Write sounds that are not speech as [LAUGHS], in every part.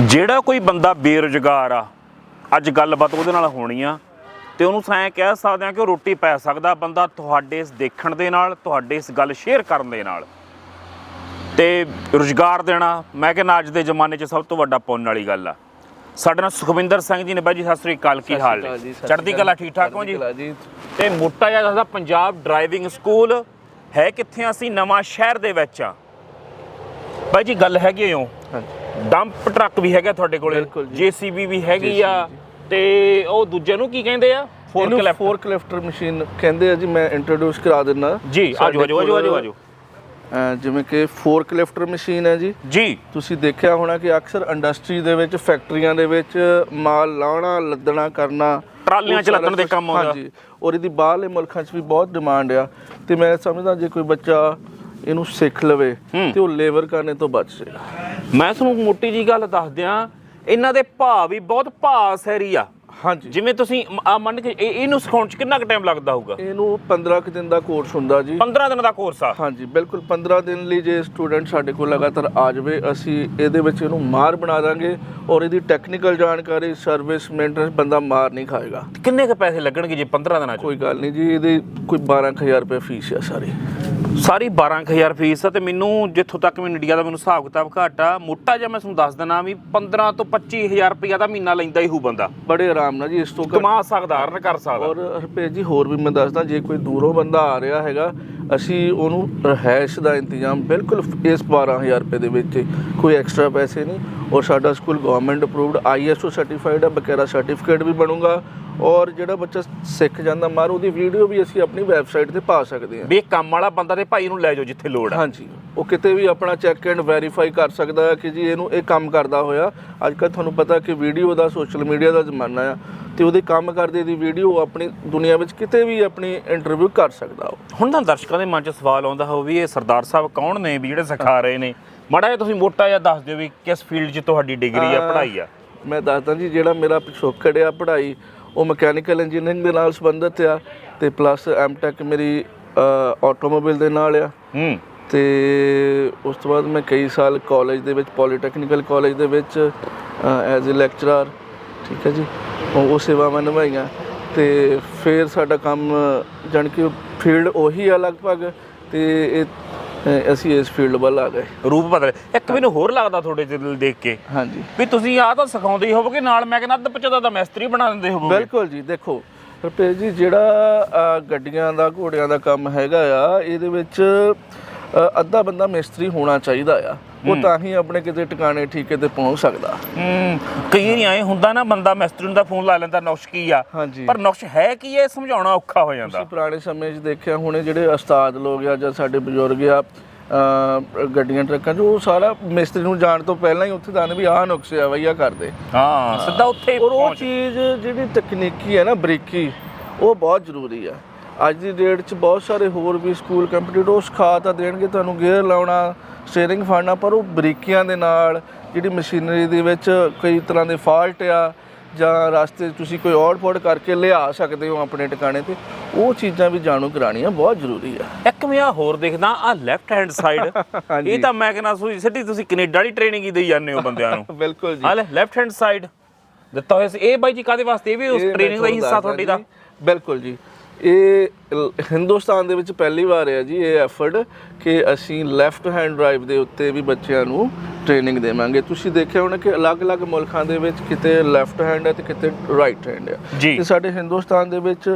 ਜਿਹੜਾ ਕੋਈ ਬੰਦਾ ਬੇਰੁਜ਼ਗਾਰ ਆ ਅੱਜ ਗੱਲਬਾਤ ਉਹਦੇ ਨਾਲ ਹੋਣੀ ਆ ਤੇ ਉਹਨੂੰ ਸਾਂ ਕਹਿ ਸਕਦੇ ਆ ਕਿ ਉਹ ਰੋਟੀ ਪੈ ਸਕਦਾ ਬੰਦਾ ਤੁਹਾਡੇ ਇਸ ਦੇਖਣ ਦੇ ਨਾਲ ਤੁਹਾਡੇ ਇਸ ਗੱਲ ਸ਼ੇਅਰ ਕਰਨ ਦੇ ਨਾਲ ਤੇ ਰੁਜ਼ਗਾਰ ਦੇਣਾ ਮੈਂ ਕਹਿੰਦਾ ਅੱਜ ਦੇ ਜ਼ਮਾਨੇ 'ਚ ਸਭ ਤੋਂ ਵੱਡਾ ਪੁੰਨ ਵਾਲੀ ਗੱਲ ਆ ਸਾਡੇ ਨਾਲ ਸੁਖਵਿੰਦਰ ਸਿੰਘ ਜੀ ਨੇ ਬਾਈ ਜੀ ਸਤਿ ਸ੍ਰੀ ਅਕਾਲ ਕੀ ਹਾਲ ਨੇ ਚੜ੍ਹਦੀ ਕਲਾ। ਠੀਕ ਠਾਕ ਹੋ ਜੀ। ਤੇ ਮੋਟਾ ਜਿਹਾ ਦੱਸਦਾ ਪੰਜਾਬ ਡਰਾਈਵਿੰਗ ਸਕੂਲ ਹੈ ਕਿੱਥੇ ਆ? ਅਸੀਂ ਨਵਾਂ ਸ਼ਹਿਰ ਦੇ ਵਿੱਚ ਆ ਬਾਈ ਜੀ ਗੱਲ ਹੈਗੀ ਓ ਹਾਂਜੀ ਡੰਪ ਟਰੱਕ ਵੀ ਹੈਗਾ ਤੁਹਾਡੇ ਕੋਲੇ। ਜੀਸੀਬੀ ਵੀ ਹੈਗੀ ਆ। ਤੇ ਉਹ ਦੂਜੇ ਨੂੰ ਕੀ ਕਹਿੰਦੇ ਆ? Fork left fork lifter machine ਕਹਿੰਦੇ ਆ ਜੀ ਮੈਂ ਇੰਟਰੋਡਿਊਸ ਕਰਾ ਦਿੰਨਾ। ਜੀ ਆਜੋ ਆਜੋ ਆਜੋ ਆਜੋ ਆਜੋ। ਜਿਵੇਂ ਕਿ ਫੋਰਕ ਲਿਫਟਰ ਮਸ਼ੀਨ ਹੈ ਜੀ। ਜੀ। ਤੁਸੀਂ ਦੇਖਿਆ ਹੋਣਾ ਕਿ ਅਕਸਰ ਇੰਡਸਟਰੀ ਦੇ ਵਿੱਚ ਫੈਕਟਰੀਆਂ ਦੇ ਵਿੱਚ ਮਾਲ ਲਾਉਣਾ ਲੱਦਣਾ ਕਰਨਾ ਟਰਾਲੀਆਂ 'ਚ ਲੱਦਣ ਦੇ ਕੰਮ ਆਉਂਦਾ। ਹਾਂਜੀ। ਔਰ ਇਹਦੀ ਬਾਹਰਲੇ ਮੁਲਕਾਂ 'ਚ ਵੀ ਬਹੁਤ ਡਿਮਾਂਡ ਆ। ਤੇ ਮੈਂ ਸਮਝਦਾ ਜੇ ਕੋਈ ਬੱਚਾ ਇਹਨੂੰ ਸਿੱਖ ਲਵੇ। ਤੇ ਉਹ ਲੇਬਰ ਕਰਨੇ ਤੋਂ ਬਚ ਜਾਏਗਾ ਮੈਂ ਤੁਹਾਨੂੰ ਮੋਟੀ ਜੀ ਗੱਲ ਦੱਸ ਦਿਆਂ ਇਹਨਾਂ ਦੇ ਭਾਅ ਵੀ ਬਹੁਤ ਭਾਅ ਸੈਰੀ ਆ। ਹਾਂਜੀ। ਜਿਵੇਂ ਤੁਸੀਂ ਆ ਮੰਨ ਕੇ ਇਹ- ਇਹਨੂੰ ਸਿਖਾਉਣ 'ਚ ਕਿੰਨਾ ਕੁ ਟਾਈਮ ਲੱਗਦਾ ਹੋਊਗਾ? ਇਹਨੂੰ 15 ਕੁ ਦਿਨ ਦਾ ਕੋਰਸ ਹੁੰਦਾ ਜੀ। 15 ਦਿਨ ਦਾ ਕੋਰਸ ਆ। ਹਾਂਜੀ ਬਿਲਕੁਲ 15 ਦਿਨ ਲਈ ਜੇ ਸਟੂਡੈਂਟ ਸਾਡੇ ਕੋਲ ਲਗਾਤਾਰ ਆ ਜਾਵੇ ਅਸੀਂ ਇਹਦੇ ਵਿੱਚ ਇਹਨੂੰ ਮਾਰ ਬਣਾ ਦਾਂਗੇ ਔਰ ਇਹਦੀ ਟੈਕਨੀਕਲ ਜਾਣਕਾਰੀ ਸਰਵਿਸ ਮੇਨਟੇਨੈਂਸ ਬੰਦਾ ਮਾਰ ਨਹੀਂ ਖਾਏਗਾ। ਕਿੰਨੇ ਕੁ ਪੈਸੇ ਲੱਗਣਗੇ ਜੀ 15 ਦਿਨਾਂ 'ਚ? ਕੋਈ ਗੱਲ ਨਹੀਂ ਜੀ ਇਹਦੀ ਕੋਈ 12000 ਰੁਪਏ ਫੀਸ ਆ ਸਾਰੀ। ਸਾਰੀ 12000 ਫੀਸ ਆ ਤੇ ਮੈਨੂੰ ਜਿੱਥੋਂ ਤੱਕ ਮੈਨੂੰ ਇੰਡੀਆ ਦਾ ਮੈਨੂੰ ਹਿਸਾਬ ਕਿਤਾਬ ਘਾਟਾ ਮੋਟਾ ਜਿਹਾ ਮੈਂ ਤੁਹਾਨੂੰ ਦੱਸ ਦਿੰਦਾ ਵੀ 15 ਤੋਂ 25000 ਰੁਪਇਆ ਦਾ ਮਹੀਨਾ ਲੈਂਦਾ ਹੀ ਹੋ ਬੰਦਾ। ਬੜੇ ਆਰਾਮ ਨਾਲ ਜੀ ਇਸ ਤੋਂ ਘੱਟ- ਕਮਾ ਸਕਦਾ ਅਰਨ ਕਰ ਸਕਦਾ। ਔਰ ਹਰਪ੍ਰੀਤ ਜੀ ਹੋਰ ਵੀ ਮੈਂ ਦੱਸਦਾ ਜੇ ਕੋਈ ਦੂਰੋਂ ਬੰਦਾ ਆ ਰਿਹਾ ਹੈਗਾ ਅਸੀਂ ਉਹਨੂੰ ਰਹਿائش ਦਾ ਇੰਤਜ਼ਾਮ ਬਿਲਕੁਲ ਇਸ 12000 ਰੁਪਏ ਦੇ ਵਿੱਚ ਕੋਈ ਐਕਸਟਰਾ ਪੈਸੇ ਨਹੀਂ। ਔਰ ਸਾਡਾ school government approved ISO certified ਹੈ ਬਕਾਇਦਾ ਸਰਟੀਫਿਕੇਟ ਵੀ ਬਣੂਗਾ। ਔਰ ਜਿਹੜਾ ਬੱਚਾ ਸਿੱਖ ਜਾਂਦਾ ਮਾਰ ਉਹਦੀ ਵੀਡੀਓ ਵੀ ਅਸੀਂ ਆਪਣੀ ਵੈਬਸਾਈਟ ਤੇ ਪਾ ਸਕਦੇ ਹਾਂ। ਵੀ ਕੰਮ ਵਾਲਾ ਬੰਦਾ ਤੇ ਭਾਈ ਨੂੰ ਲੈ ਜਾਓ ਜਿੱਥੇ ਲੋੜ ਆ। ਹਾਂਜੀ। ਉਹ ਕਿਤੇ ਵੀ ਆਪਣਾ ਚੈੱਕ ਐਂਡ ਵੈਰੀਫਾਈ ਕਰ ਸਕਦਾ ਹੈ ਕਿ ਜੀ ਇਹਨੂੰ ਇਹ ਕੰਮ ਕਰਦਾ ਹੋਇਆ। ਅੱਜ ਕੱਲ੍ਹ ਤੁਹਾਨੂੰ ਪਤਾ ਕਿ ਵੀਡੀਓ ਦਾ ਸੋਸ਼ਲ ਮੀਡੀਆ ਦਾ ਜ਼ਮਾਨਾ ਆ ਤੇ ਉਹਦੇ ਕੰਮ ਕਰਦੇ ਦੀ ਵੀਡੀਓ ਆਪਣੀ ਦੁਨੀਆ ਵਿੱਚ ਕਿਤੇ ਵੀ ਆਪਣੀ ਇੰਟਰਵਿਊ ਕਰ ਸਕਦਾ ਉਹ। ਹੁਣ ਤਾਂ ਦਰਸ਼ਕਾਂ ਦੇ ਮਨ 'ਚ ਸਵਾਲ ਆਉਂਦਾ ਹੋ ਵੀ ਇਹ ਸਰਦਾਰ ਸਾਹਿਬ ਕੌਣ ਨੇ ਵੀ ਜਿਹੜੇ ਸਿਖਾ ਰਹੇ ਨੇ? ਮਾੜਾ ਤੁਸੀਂ ਮੋਟਾ ਜਿਹਾ ਦੱਸ ਦਿਓ ਵੀ ਕਿਸ ਫੀਲਡ 'ਚ ਤੁਹਾਡੀ ਡਿਗਰੀ ਆ ਪੜ੍ਹਾਈ ਆ? ਮੈਂ ਦੱਸਦਾ ਜੀ ਜਿਹੜਾ ਮੇਰਾ ਪਿਛੋਕੜ ਆ ਪੜ੍ਹਾਈ ਉਹ ਮਕੈਨੀਕਲ ਇੰਜੀਨੀਅਰਿੰਗ ਦੇ ਨਾਲ ਸੰਬੰਧਿਤ ਆ ਤੇ ਪਲੱਸ ਐਮਟੈਕ ਮੇਰੀ ਆਟੋਮੋਬਾਈਲ ਦੇ ਨਾਲ ਆ। ਹੂੰ। ਤੇ ਉਸ ਤੋਂ ਬਾਅਦ ਮੈਂ ਕਈ ਸਾਲ ਕਾਲਜ ਦੇ ਵਿੱਚ ਪੋਲੀਟੈਕਨੀਕਲ ਕਾਲਜ ਦੇ ਵਿੱਚ ਐਜ਼ ਅ ਲੈਕਚਰਰ ਠੀਕ ਹੈ ਜੀ? ਉਹ ਉਹ ਸੇਵਾਵਾਂ ਨਿਭਾਈਆਂ। ਤੇ ਫਿਰ ਸਾਡਾ ਕੰਮ ਜਾਣੀ ਕਿ ਫੀਲਡ ਉਹੀ ਆ ਲਗਭਗ। ਤੇ ਇਹ ਅਸੀਂ ਇਸ ਫੀਲਡ ਵੱਲ ਆ ਗਏ। ਰੂਪ ਬਦਲ ਇੱਕ ਮੈਨੂੰ ਹੋਰ ਲੱਗਦਾ ਤੁਹਾਡੇ ਦਿਲ ਦੇਖ ਕੇ ਹੀ ਵੀ ਤੁਸੀਂ ਆਹ ਤਾਂ ਸਿਖਾਉਂਦੇ ਹੋਵੋਗੇ ਨਾਲ ਮੈਂ ਕਹਿੰਦਾ ਅੱਧ ਪਚਦਾ ਤਾਂ ਮੈਸਤਰੀ ਬਣਾ ਦਿੰਦੇ ਹੋਵੋਗੇ। ਬਿਲਕੁਲ ਜੀ ਦੇਖੋ ਰੁਪਏ ਜੀ ਜਿਹੜਾ ਗੱਡੀਆਂ ਦਾ ਘੋੜਿਆਂ ਦਾ ਕੰਮ ਹੈਗਾ ਆ ਇਹਦੇ ਵਿੱਚ ਅੱਧਾ ਬੰਦਾ ਮਿਸਤਰੀ ਹੋਣਾ ਚਾਹੀਦਾ ਆ। ਉਹ ਤਾਂ ਹੀ ਆਪਣੇ ਕਿਤੇ ਟਿਕਾਣੇ ਠੀਕੇ ਤੇ ਪਹੁੰਚ ਸਕਦਾ। ਹੂੰ ਕਈ ਨਹੀਂ ਆਏ ਹੁੰਦਾ ਨਾ ਬੰਦਾ ਮੈਸਤਰੀ ਨੂੰ ਦਾ ਫੋਨ ਲਾ ਲੈਂਦਾ ਨੁਕਸ ਕੀ ਆ? ਪਰ ਨੁਕਸ ਹੈ ਕੀ ਇਹ? ਸਮਝਾਉਣਾ ਔਖਾ ਹੋ ਜਾਂਦਾ। ਤੁਸੀਂ ਪੁਰਾਣੇ ਸਮੇਂ 'ਚ ਦੇਖਿਆ ਹੁਣੇ ਜਿਹੜੇ ਉਸਤਾਦ ਲੋਕ ਆ ਜਾਂ ਸਾਡੇ ਬਜ਼ੁਰਗ ਆ ਗੱਡੀਆਂ ਟਰੱਕਾਂ 'ਚ ਉਹ ਸਾਰਾ ਮਿਸਤਰੀ ਨੂੰ ਜਾਣ ਤੋਂ ਪਹਿਲਾਂ ਹੀ ਉੱਥੇ ਦੱਸਦੇ ਵੀ ਆਹ ਨੁਕਸੇ ਆ ਬਈ ਕਰਦੇ ਹਾਂ ਸਿੱਧਾ ਉੱਥੇ ਔਰ ਉਹ ਚੀਜ਼ ਜਿਹੜੀ ਤਕਨੀਕੀ ਹੈ ਨਾ ਬਰੀਕੀ ਉਹ ਬਹੁਤ ਜ਼ਰੂਰੀ ਆ। ਅੱਜ ਦੀ ਡੇਟ 'ਚ ਬਹੁਤ ਸਾਰੇ ਹੋਰ ਵੀ ਸਕੂਲ ਕੰਪਿਊਟਰ ਉਹ ਸਿਖਾ ਤਾਂ ਦੇਣਗੇ ਤੁਹਾਨੂੰ ਗੇਅਰ ਲਾਉਣਾ ਸਟੀਅਰਿੰਗ ਫੜਨਾ ਪਰ ਉਹ ਬਰੀਕੀਆਂ ਦੇ ਨਾਲ ਜਿਹੜੀ ਮਸ਼ੀਨਰੀ ਦੇ ਵਿੱਚ ਕਈ ਤਰ੍ਹਾਂ ਦੇ ਫਾਲਟ ਆ ਜਾਂ ਰਸਤੇ ਤੁਸੀਂ ਕੋਈ ਔੜ ਫੋੜ ਕਰਕੇ ਲਿਆ ਸਕਦੇ ਹੋ ਆਪਣੇ ਟਿਕਾਣੇ ਤੇ ਉਹ ਚੀਜ਼ਾਂ ਵੀ ਜਾਣੂ ਕਰਾਉਣੀਆਂ ਬਹੁਤ ਜ਼ਰੂਰੀ ਆ। ਇੱਕ ਮੈਂ ਆਹ ਹੋਰ ਦੇਖਦਾ ਆ ਲੈਫਟ ਹੈਂਡ ਸਾਈਡ। ਇਹ ਤਾਂ ਮੈਂ ਕਹਿੰਦਾ ਸੋਈ ਸਿੱਧੀ ਤੁਸੀਂ ਕੈਨੇਡਾ ਦੀ ਟ੍ਰੇਨਿੰਗ ਹੀ ਦੇਈ ਜਾਂਦੇ ਹੋ ਬੰਦਿਆਂ ਨੂੰ। [LAUGHS] ਬਿਲਕੁਲ ਜੀ। ਆ ਲੈ ਲੈਫਟ ਹੈਂਡ ਸਾਈਡ ਦਿੱਤਾ ਹੋਇਆ ਸੀ ਇਹ ਬਾਈ ਜੀ ਕਾਦੇ ਵਾਸਤੇ? ਇਹ ਵੀ ਉਸ ਟ੍ਰੇਨਿੰਗ ਦਾ ਹੀ ਹਿੱਸਾ ਤੁਹਾਡੀ ਦਾ। ਬਿਲਕੁਲ ਜੀ। ਇਹ ਹਿੰਦੁਸਤਾਨ ਦੇ ਵਿੱਚ ਪਹਿਲੀ ਵਾਰ ਹੈ ਜੀ ਇਹ ਐਫਰਟ ਕਿ ਅਸੀਂ ਲੈਫਟ ਹੈਂਡ ਡਰਾਈਵ ਦੇ ਉੱਤੇ ਵੀ ਬੱਚਿਆਂ ਨੂੰ ਟ੍ਰੇਨਿੰਗ ਦੇਵਾਂਗੇ ਤੁਸੀਂ ਦੇਖਿਆ ਹੋਣਾ ਕਿ ਅਲੱਗ-ਅਲੱਗ ਮੁਲਕਾਂ ਦੇ ਵਿੱਚ ਕਿਤੇ ਲੈਫਟ ਹੈਂਡ ਹੈ ਤੇ ਕਿਤੇ ਰਾਈਟ ਹੈਂਡ ਹੈ। ਤੇ ਸਾਡੇ ਹਿੰਦੁਸਤਾਨ ਦੇ ਵਿੱਚ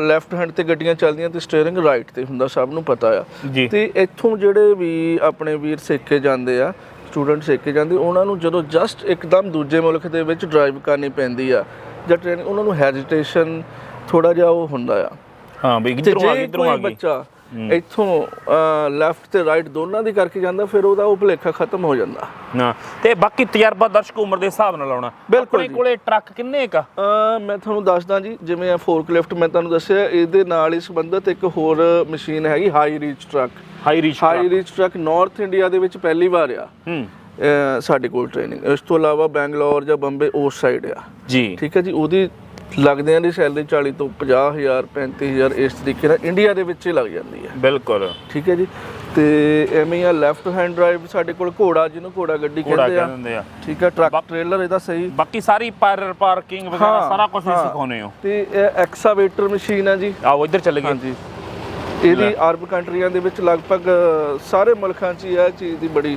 ਲੈਫਟ ਹੈਂਡ ਤੇ ਗੱਡੀਆਂ ਚੱਲਦੀਆਂ ਤੇ ਸਟੀਅਰਿੰਗ ਰਾਈਟ ਤੇ ਹੁੰਦਾ ਸਭ ਨੂੰ ਪਤਾ ਆ। ਤੇ ਇੱਥੋਂ ਜਿਹੜੇ ਵੀ ਆਪਣੇ ਵੀਰ ਸਿੱਖੇ ਜਾਂਦੇ ਆ ਸਟੂਡੈਂਟ ਸਿੱਖੇ ਜਾਂਦੇ ਉਹਨਾਂ ਨੂੰ ਜਦੋਂ ਜਸਟ ਇੱਕਦਮ ਦੂਜੇ ਮੁਲਕ ਦੇ ਵਿੱਚ ਡਰਾਈਵ ਕਰਨੀ ਪੈਂਦੀ ਆ ਜਾਂ ਟ੍ਰੇਨਿੰਗ ਉਹਨਾਂ ਨੂੰ ਹੈਜਿਟੇਸ਼ਨ ਥੋੜਾ ਜਿਹਾ ਉਹ ਹੁੰਦਾ ਆ। ਹਾਂ ਤੇ ਇਧਰੋਂ ਆ ਗਈ ਇਧਰੋਂ ਆ ਗਈ। ਬੱਚਾ ਇੱਥੋਂ ਲੈਫਟ ਤੇ ਰਾਈਟ ਦੋਨਾਂ ਦੀ ਕਰਕੇ ਜਾਂਦਾ ਫਿਰ ਉਹਦਾ ਉਹ ਭੁਲੇਖਾ ਖਤਮ ਹੋ ਜਾਂਦਾ। ਹਾਂ ਤੇ ਬਾਕੀ ਤਜਰਬਾ ਦਰਸ਼ਕ ਉਮਰ ਦੇ ਹਿਸਾਬ ਨਾਲ ਬਿਲਕੁਲ ਆਪਣੇ ਜੀ। ਕੋਲੇ ਟਰੱਕ ਕਿੰਨੇ ਕਾ ਮੈਂ ਤੁਹਾਨੂੰ ਦੱਸਦਾ ਜੀ ਜਿਵੇਂ ਆ ਫੋਰਕ ਲਿਫਟ ਮੈਂ ਤੁਹਾਨੂੰ ਦੱਸਿਆ ਇਹਦੇ ਨਾਲ ਹੀ ਸੰਬੰਧਿਤ ਇੱਕ ਹੋਰ ਮਸ਼ੀਨ ਹੈਗੀ high reach truck high reach high reach truck North India ਦੇ ਵਿੱਚ ਪਹਿਲੀ ਵਾਰ ਆ। ਹੂੰ। ਸਾਡੇ ਕੋਲ ਟ੍ਰੇਨਿੰਗ ਇਸ ਤੋਂ ਇਲਾਵਾ ਬੈਂਗਲੌਰ ਜਾਂ ਬੰਬੇ ਉਸ ਸਾਈਡ ਆ। ਜੀ। ਠੀਕ ਹੈ ਜੀ ਉਹਦੀ ਲੱਗਦਿਆਂ ਦੀ ਸੈਲਰੀ 40 ਤੋਂ 50000 35000 ਇਸ ਤਰੀਕੇ ਨਾਲ ਇੰਡੀਆ ਦੇ ਵਿੱਚ ਹੀ ਲੱਗ ਜਾਂਦੀ ਹੈ। ਬਿਲਕੁਲ। ਠੀਕ ਹੈ ਜੀ? ਤੇ ਐਵੇਂ ਹੀ ਆ ਲੈਫਟ ਹੈਂਡ ਡਰਾਈਵ ਸਾਡੇ ਕੋਲ ਘੋੜਾ ਜਿਹਨੂੰ ਘੋੜਾ ਗੱਡੀ ਘੋੜਾ ਕਹਿੰਦੇ ਆ। ਠੀਕ ਆ ਟਰੱਕ ਟ੍ਰੇਲਰ ਇਹਦਾ ਸਹੀ। ਬਾਕੀ ਸਾਰੀ ਪਾਰ ਪਾਰਕਿੰਗ ਵਗੈਰਾ ਹਾਂ, ਸਾਰਾ ਕੁਝ ਹਾਂ। ਸਿਖਾਉਨੇ ਹੋ। ਤੇ ਇਹ ਐਕਸਾਵੇਟਰ ਮਸ਼ੀਨ ਆ ਜੀ। ਆਓ ਇੱਧਰ ਚੱਲੇ ਗਏ ਹਾਂਜੀ। ਇਹਦੀ ਅਰਬ ਕੰਟਰੀਆਂ ਦੇ ਵਿੱਚ ਲਗਭਗ ਸਾਰੇ ਮੁਲਕਾਂ 'ਚ ਹੀ ਇਹ ਚੀਜ਼ ਦੀ ਬੜੀ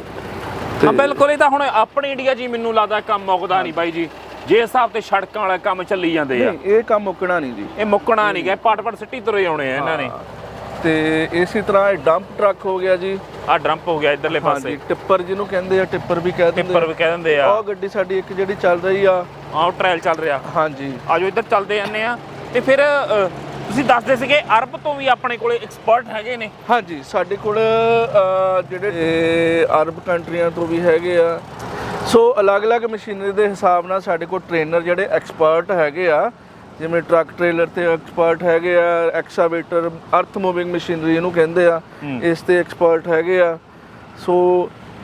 ਹਾਂ ਬਿਲਕੁਲ ਇਹ ਤਾਂ ਹੁਣ ਆਪਣੇ ਇੰਡੀਆ ਹੀ ਮੈਨੂੰ ਲੱਗਦਾ ਕੰਮ ਮੁੱਕਦਾ ਨਹੀਂ ਬਾਈ ਜੀ। ਜੇ ਹਿਸਾਬ ਤੇ ਸੜਕਾਂ ਵਾਲਾ ਕੰਮ ਚੱਲੀ ਜਾਂਦੇ ਆ। ਨਹੀਂ ਇਹ ਕੰਮ ਮੁੱਕਣਾ ਨਹੀਂ ਜੀ। ਇਹ ਮੁੱਕਣਾ ਨਹੀਂ ਗਏ ਪਟ ਪਟ ਸਿੱਟੀ ਤੁਰੇ ਆਉਣੇ ਆ ਇਹਨਾਂ ਨੇ। ਤੇ ਇਸੇ ਤਰ੍ਹਾਂ ਇਹ ਡੰਪ ਟਰੱਕ ਹੋ ਗਿਆ ਜੀ। ਆ ਡਰੰਪ ਹੋ ਗਿਆ ਇਧਰਲੇ ਹਾਂਜੀ ਪਾਸੇ। ਟਿੱਪਰ ਜਿਹਨੂੰ ਕਹਿੰਦੇ ਆ ਟਿੱਪਰ ਵੀ ਕਹਿ ਦਿੰਦੇ ਟਿੱਪਰ ਵੀ ਕਹਿ ਦਿੰਦੇ ਆ। ਉਹ ਗੱਡੀ ਸਾਡੀ ਇੱਕ ਜਿਹੜੀ ਚੱਲ ਰਹੀ ਆ। ਆਹ ਟ੍ਰਾਇਲ ਚੱਲ ਰਿਹਾ। ਹਾਂਜੀ ਆਜੋ ਇੱਧਰ ਚੱਲਦੇ ਜਾਂਦੇ ਆ। ਤੇ ਫਿਰ ਤੁਸੀਂ ਦੱਸਦੇ ਸੀਗੇ ਅਰਬ ਤੋਂ ਵੀ ਆਪਣੇ ਕੋਲੇ ਐਕਸਪਰਟ ਹੈਗੇ ਨੇ। ਹਾਂਜੀ ਸਾਡੇ ਕੋਲ ਜਿਹੜੇ ਅਰਬ ਕੰਟਰੀਆਂ ਤੋਂ ਵੀ ਹੈਗੇ ਆ। ਸੋ ਅਲੱਗ-ਅਲੱਗ ਮਸ਼ੀਨਰੀ ਦੇ ਹਿਸਾਬ ਨਾਲ ਸਾਡੇ ਕੋਲ ਟ੍ਰੇਨਰ ਜਿਹੜੇ ਐਕਸਪਰਟ ਹੈਗੇ ਆ ਜਿਵੇਂ ਟਰੱਕ ਟ੍ਰੇਲਰ ਤੇ ਐਕਸਪਰਟ ਹੈਗੇ ਆ ਐਕਸਾਵੇਟਰ ਅਰਥ ਮੂਵਿੰਗ ਮਸ਼ੀਨਰੀ ਇਹਨੂੰ ਕਹਿੰਦੇ ਆ। ਇਸ ਤੇ ਐਕਸਪਰਟ ਹੈਗੇ ਆ। ਸੋ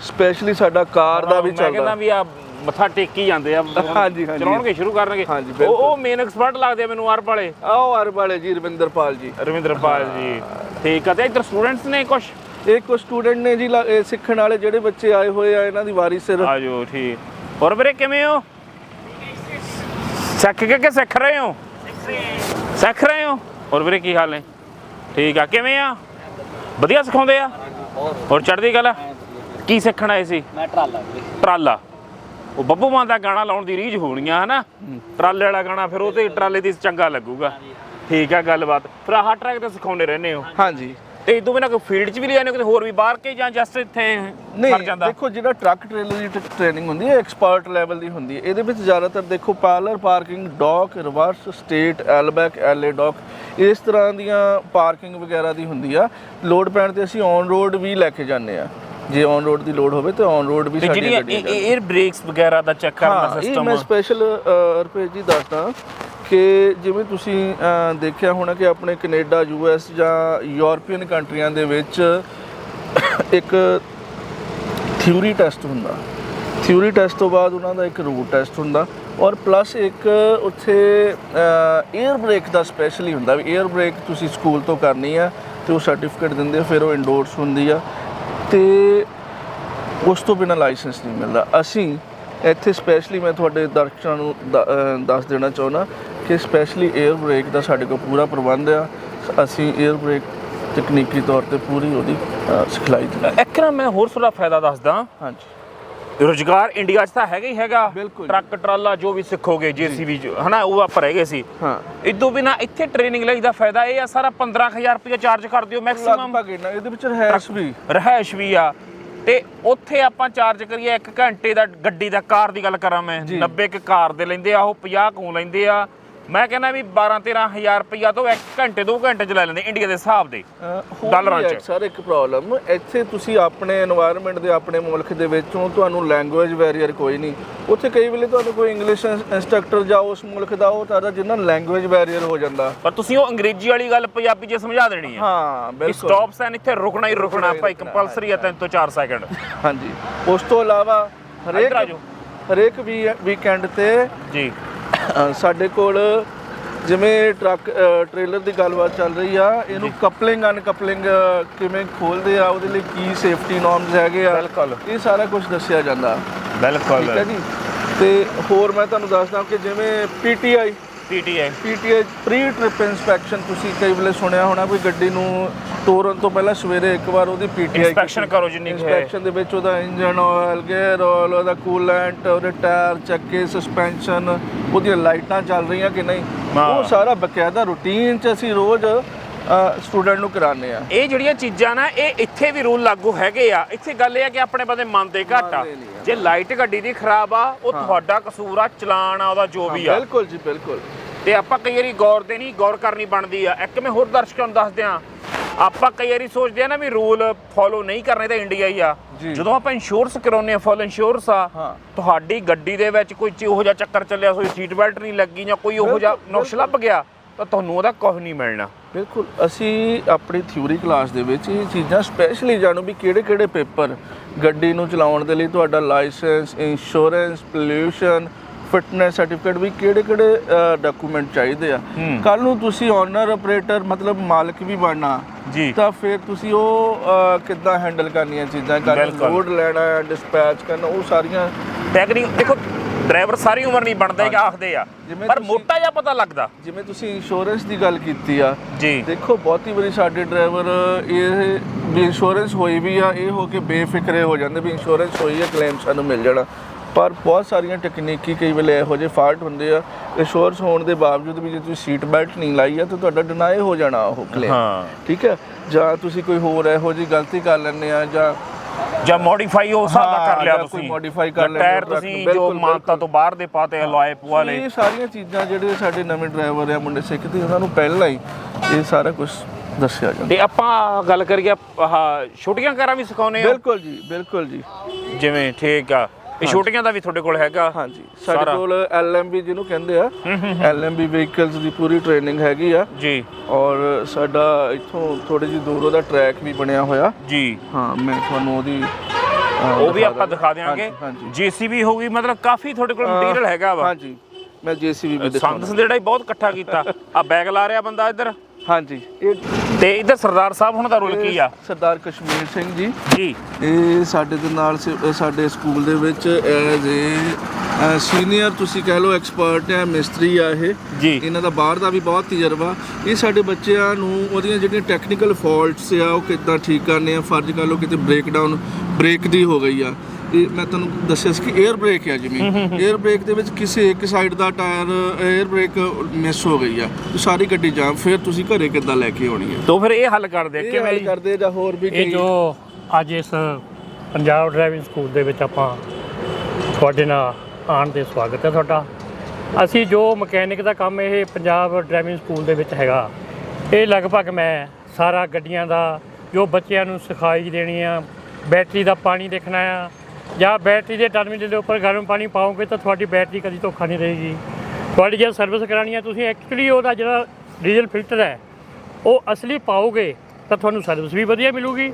ਸਪੈਸ਼ਲੀ ਸਾਡਾ ਕਾਰ ਦਾ ਵੀ ਮੈਂ ਕਹਿੰਦਾ ਚੱਲਦਾ। ਵੀ ਆ ਮੱਥਾ ਟੇਕੀ ਜਾਂਦੇ ਆ। [LAUGHS] ਹਾਂਜੀ, ਹਾਂਜੀ। ਚਲਾਉਣਗੇ ਸ਼ੁਰੂ ਕਰਨਗੇ। ਹਾਂਜੀ, ਉਹ। ਉਹ ਮੇਨ ਐਕਸਪਰਟ ਲੱਗਦੇ ਆ ਮੈਨੂੰ ਅਰਬ ਵਾਲੇ। ਆਓ ਅਰਬ ਵਾਲੇ ਜੀ ਰਵਿੰਦਰਪਾਲ ਜੀ। ਰਵਿੰਦਰਪਾਲ ਜੀ। ਠੀਕ ਆ ਤੇ ਇੱਧਰ ਸਟੂਡੈਂਟਸ ਨੇ ਕੁਝ ਇਹ ਕੁਝ ਸਟੂਡੈਂਟ ਨੇ ਜੀ ਲਾ- ਇਹ ਸਿੱਖਣ ਵਾਲੇ ਜਿਹੜੇ ਬੱਚੇ ਆਏ ਹੋਏ ਆ ਇਹਨਾਂ ਦੀ ਵਾਰੀ ਸਿਰ। ਆਜੋ ਠੀਕ। ਹੋਰ ਵੀਰੇ ਕਿਵੇਂ ਹੋ? ਸਿੱਖ ਕੇ ਕਿ ਸਿੱਖ ਰਹੇ ਹੋ? ਸਿੱਖ ਰਹੇ ਹੋ? ਹੋਰ ਵੀਰੇ ਕੀ ਹਾਲ ਨੇ? ਠੀਕ ਆ ਕਿਵੇਂ ਆ? ਵਧੀਆ ਸਿਖਾਉਂਦੇ ਆ? ਹੋਰ ਚੜ੍ਹਦੀ ਗੱਲ ਆ ਕੀ ਸਿੱਖਣ ਆਏ ਸੀ? ਮੈਂ ਟਰਾਲਾ ਵੀਰੇ। ਟਰਾਲਾ? ਉਹ ਬੱਬੂ ਮਾਨ ਦਾ ਗਾਣਾ ਲਾਉਣ ਦੀ ਰੀਝ ਹੋਣੀ ਆ ਹਨਾ ਟਰਾਲੇ ਵਾਲਾ ਗਾਣਾ ਫਿਰ ਉਹ ਤੇ ਟਰਾਲੇ ਦੀ ਚੰਗਾ ਲੱਗੂਗਾ। ਠੀਕ ਆ ਗੱਲਬਾਤ। ਫਿਰ ਆਹ ਟਰੈਕ ਤੇ ਸਿਖਾਉਂਦੇ ਰਹਿੰਦੇ ਹੋ? ਹਾਂਜੀ। ਤੇ ਇਦੋਂ ਬਿਨਾਂ ਕੋਈ ਫੀਲਡ 'ਚ ਵੀ ਲਿਆਣੇ ਕਿਤੇ ਹੋਰ ਵੀ ਬਾਹਰ ਕੇ ਜਾਂ ਜਸਟ ਇੱਥੇ ਨਹੀਂ ਜਾਂਦਾ। ਦੇਖੋ ਜਿਹੜਾ ਟਰੱਕ ਟ੍ਰੇਲਰ ਦੀ ਟ੍ਰੇਨਿੰਗ ਹੁੰਦੀ ਹੈ ਐਕਸਪਰਟ ਲੈਵਲ ਦੀ ਹੁੰਦੀ ਹੈ। ਇਹਦੇ ਵਿੱਚ ਜ਼ਿਆਦਾਤਰ ਦੇਖੋ parallel parking dock reverse straight L back alley dock ਇਸ ਤਰ੍ਹਾਂ ਦੀਆਂ ਪਾਰਕਿੰਗ ਵਗੈਰਾ ਦੀ ਹੁੰਦੀ ਆ। ਲੋਡ ਪੈਣ ਤੇ ਅਸੀਂ ਔਨ ਰੋਡ ਵੀ ਲੈ ਕੇ ਜਾਂਦੇ ਆ। ਜੇ ਔਨ ਰੋਡ ਦੀ ਲੋਡ ਹੋਵੇ ਤੇ ਔਨ ਰੋਡ ਵੀ ਤੇ ਸਾਡੀਆਂ ਜਿਹੜੀਆਂ ਗੱਡੀਆਂ 에ਅਰ ਬ੍ਰੇਕਸ ਵਗੈਰਾ ਦਾ ਚੈੱਕ ਕਰਨ ਦਾ ਹਾਂ ਇਹ ਸਿਸਟਮ ਮੈਂ ਸਪੈਸ਼ਲ ਰੁਪਏ ਜੀ ਦੱਸਦਾ। ਕਿ ਜਿਵੇਂ ਤੁਸੀਂ ਦੇਖਿਆ ਹੋਣਾ ਕਿ ਆਪਣੇ ਕੈਨੇਡਾ ਯੂਐਸ ਜਾਂ ਯੂਰਪੀਅਨ ਕੰਟਰੀਆਂ ਦੇ ਵਿੱਚ ਇੱਕ ਥਿਊਰੀ ਟੈਸਟ ਹੁੰਦਾ। ਥਿਊਰੀ ਟੈਸਟ ਤੋਂ ਬਾਅਦ ਉਹਨਾਂ ਦਾ ਇੱਕ ਰੂਟ ਟੈਸਟ ਹੁੰਦਾ ਔਰ ਪਲੱਸ ਇੱਕ ਉੱਥੇ 에ਅਰ ਬ੍ਰੇਕ ਦਾ ਸਪੈਸ਼ਲੀ ਹੁੰਦਾ ਵੀ 에ਅਰ ਬ੍ਰੇਕ ਤੁਸੀਂ ਸਕੂਲ ਤੋਂ ਕਰਨੀ ਆ ਤੇ ਉਹ ਸਰਟੀਫਿਕੇਟ ਦਿੰਦੇ ਫਿਰ ਉਹ ਇੰਡੋਰਸ ਹੁੰਦੀ ਆ ਤੇ ਉਸ ਤੋਂ ਬਿਨਾ ਲਾਇਸੈਂਸ ਨਹੀਂ ਮਿਲਦਾ। ਅਸੀਂ ਇੱਥੇ ਸਪੈਸ਼ਲੀ ਮੈਂ ਤੁਹਾਡੇ ਦਰਸ਼ਕਾਂ ਨੂੰ ਦੱਸ ਦੇਣਾ ਚਾਹੁੰਦਾ ਕਿ ਸਪੈਸ਼ਲੀ 에ਅਰ ਬ੍ਰੇਕ ਦਾ ਸਾਡੇ ਕੋਲ ਪੂਰਾ ਪ੍ਰਬੰਧ ਆ। ਅਸੀਂ 에ਅਰ ਬ੍ਰੇਕ ਤਕਨੀਕੀ ਤੌਰ ਤੇ ਪੂਰੀ ਉਹਦੀ ਅ, ਸਿਖਲਾਈ ਦਿੰਦੇ ਇੱਕਰਾ ਮੈਂ ਹੋਰ ਥੋੜਾ ਫਾਇਦਾ ਦੱਸਦਾ। ਹਾਂਜੀ। ਰੁਜ਼ਗਾਰ ਇੰਡੀਆ 'ਚ ਤਾਂ ਹੈਗਾ ਹੀ ਹੈਗਾ। ਟਰੱਕ ਟਰਾਲਾ ਜੋ ਵੀ ਸਿੱਖੋਗੇ ਜੀਸੀਬੀ ਹਨਾ ਉਹ ਆਪਾਂ ਹੈਗੇ ਸੀ। ਹਾਂ। ਇਦੋਂ ਬਿਨਾ ਇੱਥੇ ਟ੍ਰੇਨਿੰਗ ਲਈ ਦਾ ਫਾਇਦਾ ਇਹ ਆ ਸਾਰਾ 15000 ਰੁਪਏ ਚਾਰਜ ਕਰ ਦਿਓ ਮੈਕਸਿਮਮ ਇਹਦੇ ਵਿੱਚ ਰਹਿਸ ਵੀ। ਰਹਿائش ਵੀ ਆ। ਤੇ ਉੱਥੇ ਆਪਾਂ ਚਾਰਜ ਕਰੀਏ 1 ਘੰਟੇ ਦਾ ਗੱਡੀ ਦਾ ਕਾਰ ਦੀ ਗੱਲ ਕਰਾਂ ਮੈਂ। ਜੀ। 90 ਕਾਰ ਦੇ ਲੈਂਦੇ ਆ ਉਹ 50 ਕੋ ਲੈਂਦੇ ਆ। ਮੈਂ ਕਹਿੰਦਾ ਵੀ 12 13000 ਰੁਪਇਆ ਤੋਂ 1 ਘੰਟੇ 2 ਘੰਟੇ ਚ ਲੈ ਲੈਂਦੇ ਇੰਡੀਆ ਦੇ ਹਿਸਾਬ ਦੇ ਡਾਲਰਾਂ ਚ। ਸਰ ਇੱਕ ਪ੍ਰੋਬਲਮ ਇੱਥੇ ਤੁਸੀਂ ਆਪਣੇ এনवायरमेंਟ ਦੇ ਆਪਣੇ ਮੁਲਕ ਦੇ ਵਿੱਚੋਂ ਤੁਹਾਨੂੰ ਲੈਂਗੁਏਜ ਵੈਰੀਅਰ ਕੋਈ ਨਹੀਂ। ਉੱਥੇ ਕਈ ਵੇਲੇ ਤੁਹਾਨੂੰ ਕੋਈ ਇੰਗਲਿਸ਼ ਇੰਸਟ੍ਰਕਟਰ ਜਾਂ ਉਸ ਮੁਲਕ ਦਾ ਉਹ ਤੁਹਾਡਾ ਜਿੰਨਾ ਲੈਂਗੁਏਜ ਵੈਰੀਅਰ ਹੋ ਜਾਂਦਾ। ਪਰ ਤੁਸੀਂ ਉਹ ਅੰਗਰੇਜ਼ੀ ਵਾਲੀ ਗੱਲ ਪੰਜਾਬੀ ਚ ਸਮਝਾ ਦੇਣੀ ਹੈ। ਹਾਂ ਬਿਲਕੁਲ। ਸਟਾਪ ਸਾਈਨ ਇੱਥੇ ਰੁਕਣਾ ਹੀ ਰੁਕਣਾ ਭਾਈ ਕੰਪਲਸਰੀ ਹੈ 3 ਤੋਂ 4 ਸੈਕਿੰਡ ਹਾਂਜੀ। ਉਸ ਤੋਂ ਇਲਾਵਾ ਹਰੇਕ ਹਰੇਕ ਵੀਕਐਂਡ ਤੇ ਜੀ। ਸਾਡੇ ਕੋਲ ਜਿਵੇਂ ਟਰੱਕ ਟ੍ਰੇਲਰ ਦੀ ਗੱਲਬਾਤ ਚੱਲ ਰਹੀ ਆ ਇਹਨੂੰ ਕਪਲਿੰਗ ਅਨਕਪਲਿੰਗ ਕਿਵੇਂ ਖੋਲਦੇ ਆ ਉਹਦੇ ਲਈ ਕੀ ਸੇਫਟੀ ਨਾਰਮਸ ਹੈਗੇ ਆ ਬਿਲਕੁਲ। ਇਹ ਸਾਰਾ ਕੁਝ ਦੱਸਿਆ ਜਾਂਦਾ। ਬਿਲਕੁਲ। ਠੀਕ ਹੈ ਜੀ? ਤੇ ਹੋਰ ਮੈਂ ਤੁਹਾਨੂੰ ਦੱਸਦਾ ਕਿ ਜਿਵੇਂ PTI PTI PTI pre trip inspection ਤੁਸੀਂ ਕਈ ਵੇਲੇ ਸੁਣਿਆ ਹੋਣਾ ਕੋਈ ਗੱਡੀ ਨੂੰ ਤੋਰਨ ਤੋਂ ਪਹਿਲਾਂ ਸਵੇਰੇ ਇੱਕ ਵਾਰ ਉਹਦੀ ਪੀਟੀਆਈ Inspection ਕਰੋ ਜਿੰਨੀ ਕੁ। ਇਨਸਪੈਕਸ਼ਨ ਦੇ ਵਿੱਚ ਉਹਦਾ ਇੰਜਨ ਆਇਲ ਗੇਅਰ ਆਇਲ ਉਹਦਾ ਕੂਲੈਂਟ ਉਹਦੇ ਟਾਇਰ ਚੱਕੇ ਸਸਪੈਂਸ਼ਨ ਉਹਦੀਆਂ ਲਾਈਟਾਂ ਚੱਲ ਰਹੀਆਂ ਕਿ ਨਹੀਂ। ਉਹ ਸਾਰਾ ਬਕਾਇਦਾ ਰੂਟੀਨ 'ਚ ਅਸੀਂ ਰੋਜ਼ ਸਟੂਡੈਂਟ ਨੂੰ ਕਰਾਉਂਦੇ ਆ ਇਹ ਜਿਹੜੀਆਂ ਚੀਜ਼ਾਂ ਨਾ ਇਹ ਇੱਥੇ ਵੀ ਰੂਲ ਲਾਗੂ ਹੈਗੇ ਆ। ਇੱਥੇ ਗੱਲ ਇਹ ਆ ਕਿ ਆਪਣੇ ਬੰਦੇ ਮੰਨਦੇ ਘੱਟ ਆ। ਜੇ ਲਾਈਟ ਗੱਡੀ ਦੀ ਖਰਾਬ ਆ ਉਹ ਤੁਹਾਡਾ ਕਸੂਰ ਆ ਚਲਾਨ ਆ ਉਹਦਾ ਜੋ ਵੀ ਆ। ਬਿਲਕੁਲ ਜੀ ਬਿਲਕੁਲ। ਤੇ ਆਪਾਂ ਕਈ ਵਾਰੀ ਗੌਰ ਦੇ ਨਹੀਂ ਗੌਰ ਕਰਨੀ ਬਣਦੀ ਆ ਇੱਕ ਮੈਂ ਹੋਰ ਦਰਸ਼ਕਾਂ ਨੂੰ ਦੱਸ ਦਿਆਂ ਆਪਾਂ ਕਈ ਵਾਰੀ ਸੋਚਦੇ ਆ ਨਾ ਵੀ ਰੂਲ ਫੋਲੋ ਨਹੀਂ ਕਰਨੇ ਤਾਂ ਇੰਡੀਆ ਹੀ ਆ। ਜਦੋਂ ਆਪਾਂ ਇੰਸ਼ੋਰੈਂਸ ਕਰਾਉਂਦੇ ਆ ਫੁੱਲ ਇੰਸ਼ੋਰੈਂਸ ਆ। ਤੁਹਾਡੀ ਗੱਡੀ ਦੇ ਵਿੱਚ ਕੋਈ ਉਹੋ ਜਿਹਾ ਚੱਕਰ ਚੱਲਿਆ ਕੋਈ ਸੀਟ ਬੈਲਟ ਨਹੀਂ ਲੱਗੀ ਜਾਂ ਕੋਈ ਉਹੋ ਜਿਹਾ ਨੁਕਸ ਲੱਭ ਗਿਆ ਤਾਂ ਤੁਹਾਨੂੰ ਉਹਦਾ ਕੁਝ ਨਹੀਂ ਮਿਲਣਾ ਬਿਲਕੁਲ ਅਸੀਂ ਆਪਣੀ ਥਿਊਰੀ ਕਲਾਸ ਦੇ ਵਿੱਚ ਇਹ ਚੀਜ਼ਾਂ ਸਪੈਸ਼ਲੀ ਜਾਣੂ ਵੀ ਕਿਹੜੇ ਕਿਹੜੇ ਪੇਪਰ ਗੱਡੀ ਨੂੰ ਚਲਾਉਣ ਦੇ ਲਈ ਤੁਹਾਡਾ licence insurance pollution fitness certificate ਵੀ ਕਿਹੜੇ ਕਿਹੜੇ ਡਾਕੂਮੈਂਟ ਚਾਹੀਦੇ ਆ। ਕੱਲ ਨੂੰ ਤੁਸੀਂ ਓਨਰ ਆਪਰੇਟਰ ਮਤਲਬ ਮਾਲਕ ਵੀ ਬਣਨਾ। ਜੀ। ਤਾਂ ਫਿਰ ਤੁਸੀਂ ਉਹ ਕਿੱਦਾਂ ਹੈਂਡਲ ਕਰਨੀਆਂ ਚੀਜ਼ਾਂ? ਕੱਲ। ਲੋਡ ਲੈਣਾ ਡਿਸਪੈਚ ਕਰਨਾ ਉਹ ਸਾਰੀਆਂ ਟੈਕਨਿਕ ਦੇਖੋ ਡਰਾਈਵਰ ਸਾਰੀ ਉਮਰ ਨਹੀਂ ਬਣਦਾ ਇਹ ਆਖਦੇ ਆ। ਪਰ ਮੋਟਾ ਜਿਹਾ ਪਤਾ ਲੱਗਦਾ। ਜਿਵੇਂ ਤੁਸੀਂ ਇੰਸ਼ੋਰੈਂਸ ਦੀ ਗੱਲ ਕੀਤੀ ਆ। ਜੀ। ਦੇਖੋ ਬਹੁਤੀ ਵਾਰੀ ਸਾਡੇ ਡਰਾਈਵਰ ਇਹ ਵੀ ਇੰਸ਼ੋਰੈਂਸ ਹੋਈ ਵੀ ਆ ਇਹ ਹੋ ਕੇ ਬੇਫਿਕਰੇ ਹੋ ਜਾਂਦੇ ਵੀ ਇੰਸ਼ੋਰੈਂਸ ਹੋਈ ਹੈ ਕਲੇਮ ਸਾਨੂੰ ਮਿਲ ਜਾਣਾ। ਪਰ ਬਹੁਤ ਸਾਰੀਆਂ ਟੈਕਨੀਕੀ ਕਈ ਵੇਲੇ ਇਹੋ ਜਿਹੇ ਫਾਲਟ ਹੁੰਦੇ ਆ। ਇੰਸ਼ੋਰੈਂਸ ਹੋਣ ਦੇ ਬਾਵਜੂਦ ਵੀ ਜੇ ਤੁਸੀਂ ਸੀਟ ਬੈਲਟ ਨਹੀਂ ਲਾਈ ਆ ਤਾਂ ਤੁਹਾਡਾ ਡਿਨਾਈ ਹੋ ਜਾਣਾ ਉਹ ਕਲੇਮ ਹਾਂ। ਠੀਕ ਹੈ? ਜਾਂ ਤੁਸੀਂ ਕੋਈ ਹੋਰ ਇਹੋ ਜਿਹੀ ਗਲਤੀ ਕਰ ਲੈਂਦੇ ਆ ਜਾਂ ਜਾਂ ਮੋਡੀਫਾਈ ਉਹ ਹਿਸਾਬ ਕਰ ਲਿਆ ਕੋਈ ਤੁਸੀਂ। modify ਕਰ ਲੈਂਦੇ ਟਾਇਰ ਤੁਸੀਂ ਜੋ ਮਾਨਤਾ ਤੋਂ ਬਾਹਰ ਦੇ ਪਾਤੇ ਅਲੋਏ ਪੁਆ ਲਏ ਇਹ ਸਾਰੀਆਂ ਚੀਜ਼ਾਂ ਜਿਹੜੇ ਸਾਡੇ ਨਵੇਂ ਡਰਾਈਵਰ ਆ ਮੁੰਡੇ ਸਿੱਖਦੇ ਉਹਨਾਂ ਨੂੰ ਪਹਿਲਾਂ ਹੀ ਇਹ ਸਾਰਾ ਕੁਝ ਦੱਸਿਆ ਜਾਂਦਾ। ਤੇ ਆਪਾਂ ਗੱਲ ਕਰੀਏ ਆਹ ਛੋਟੀਆਂ ਕਾਰਾਂ ਵੀ ਸਿਖਾਉਨੇ ਆ। ਬਿਲਕੁਲ ਜੀ ਬਿਲਕੁਲ ਜੀ। ਜਿਵੇਂ ਠੀਕ ਆ। ਇਹ ਛੋਟੀਆਂ ਦਾ ਵੀ ਤੁਹਾਡੇ ਕੋਲ ਹੈਗਾ ਹਾਂਜੀ ਸਾਡੇ। ਕੋਲ ਐਲਐਮਬੀ ਜਿਹਨੂੰ ਕਹਿੰਦੇ ਆ ਐਲਐਮਬੀ ਵਹੀਕਲਸ ਦੀ ਪੂਰੀ ਟ੍ਰੇਨਿੰਗ ਹੈਗੀ ਆ। ਜੀ। ਔਰ ਸਾਡਾ ਇੱਥੋਂ ਥੋੜੀ ਜਿਹੀ ਦੂਰ ਉਹਦਾ ਟਰੈਕ ਵੀ ਬਣਿਆ ਹੋਇਆ। ਜੀ। ਹਾਂ ਮੈਂ ਤੁਹਾਨੂੰ ਉਹਦੀ ਉਹ ਵੀ ਆਪਾਂ। ਦਿਖਾ ਹਾਂਜੀ ਜੀਸੀਬੀ ਹੋਊਗੀ ਮਤਲਬ ਕਾਫੀ ਤੁਹਾਡੇ ਕੋਲ ਮਟੀਰੀਅਲ ਹੈਗਾ ਵਾ। ਹਾਂਜੀ ਮੈਂ ਜੀਸੀਬੀ ਵੀ ਸੰਦ ਦਿਖਾਉਂਦਾ ਸੰਦੇੜਾ ਹੀ ਬਹੁਤ ਇਕੱਠਾ ਕੀਤਾ। ਆ ਬੈਗ ਲਾ ਰਿਹਾ ਬੰਦਾ ਇੱਧਰ। ਹਾਂਜੀ। ਇਹ ਤੇ ਇੱਧਰ ਸਰਦਾਰ ਸਾਹਿਬ ਹੁਣ ਦਾ ਰੋਲ ਕੀ ਆ? ਸਰਦਾਰ ਕਸ਼ਮੀਰ ਸਿੰਘ ਜੀ। ਜੀ। ਇਹ ਸਾਡੇ ਦੇ ਨਾਲ ਸ- ਸਾਡੇ ਸਕੂਲ ਦੇ ਵਿੱਚ ਐਜ਼ ਏ ਸੀਨੀਅਰ ਤੁਸੀਂ ਕਹਿ ਲਓ ਐਕਸਪਰਟ ਹੈ ਮਿਸਤਰੀ ਆ ਇਹ। ਜੀ। ਇਹਨਾਂ ਦਾ ਬਾਹਰ ਦਾ ਵੀ ਬਹੁਤ ਤਜਰਬਾ। ਇਹ ਸਾਡੇ ਬੱਚਿਆਂ ਨੂੰ ਉਹਦੀਆਂ ਜਿਹੜੀਆਂ ਟੈਕਨੀਕਲ ਫਾਲਟਸ ਆ ਉਹ ਕਿੱਦਾਂ ਠੀਕ ਕਰਨੇ ਆ ਫਰਜ਼ ਕਰ ਲਓ ਕਿਤੇ ਬ੍ਰੇਕ ਡਾਊਨ ਬ੍ਰੇਕ ਦੀ ਹੋ ਗਈ ਆ। ਇਹ ਮੈਂ ਤੁਹਾਨੂੰ ਦੱਸਿਆ ਸੀ ਕਿ 에ਅਰ ਬ੍ਰੇਕ ਹੈ ਜਿਵੇਂ 에ਅਰ ਬ੍ਰੇਕ ਦੇ ਵਿੱਚ ਕਿਸੇ ਇੱਕ ਸਾਈਡ ਦਾ ਟਾਇਰ 에ਅਰ ਬ੍ਰੇਕ ਮਿਸ ਹੋ ਗਈ ਆ। ਤੇ ਸਾਰੀ ਗੱਡੀ ਜਾਮ ਫਿਰ ਤੁਸੀਂ ਘਰੇ ਕਿੱਦਾਂ ਲੈ ਕੇ ਆਉਣੀ ਹੈ ਤੋਂ ਫਿਰ ਇਹ ਹੱਲ ਕਰਦੇ ਦੇ ਕਿਵੇਂ ਇਹ ਕਰਦੇ ਜਾਂ ਹੋਰ ਵੀ ਇਹ ਜੋ ਅੱਜ ਇਸ ਪੰਜਾਬ ਡਰਾਈਵਿੰਗ ਸਕੂਲ ਦੇ ਵਿੱਚ ਆਪਾਂ ਤੁਹਾਡੇ ਨਾਲ ਆਣ ਦੇ ਸਵਾਗਤ ਹੈ ਤੁਹਾਡਾ। ਅਸੀਂ ਜੋ ਮਕੈਨਿਕ ਦਾ ਕੰਮ ਇਹ ਪੰਜਾਬ ਡਰਾਈਵਿੰਗ ਸਕੂਲ ਦੇ ਵਿੱਚ ਹੈਗਾ ਇਹ ਲਗਭਗ ਮੈਂ ਸਾਰਾ ਗੱਡੀਆਂ ਦਾ ਜੋ ਬੱਚਿਆਂ ਨੂੰ ਸਿਖਾਈ ਦੇਣੀ ਆ ਬੈਟਰੀ ਦਾ ਪਾਣੀ ਦੇਖਣਾ ਆ ਜਾਂ ਬੈਟਰੀ ਦੇ ਟਰਮੀਨਲ ਦੇ ਉੱਪਰ ਗਰਮ ਪਾਣੀ ਪਾਓਗੇ ਤਾਂ ਤੁਹਾਡੀ ਬੈਟਰੀ ਕਦੀ ਧੋਖਾ ਨਹੀਂ ਦੇਗੀ ਤੁਹਾਡੀ ਜੇ ਸਰਵਿਸ ਕਰਾਣੀ ਹੈ ਤੁਸੀਂ ਐਕਚੁਅਲੀ ਉਹਦਾ ਜਿਹੜਾ ਡੀਜ਼ਲ ਫਿਲਟਰ ਹੈ ਉਹ ਅਸਲੀ ਪਾਓਗੇ ਤਾਂ ਤੁਹਾਨੂੰ ਸਰਵਿਸ ਵੀ ਵਧੀਆ ਮਿਲੂਗੀ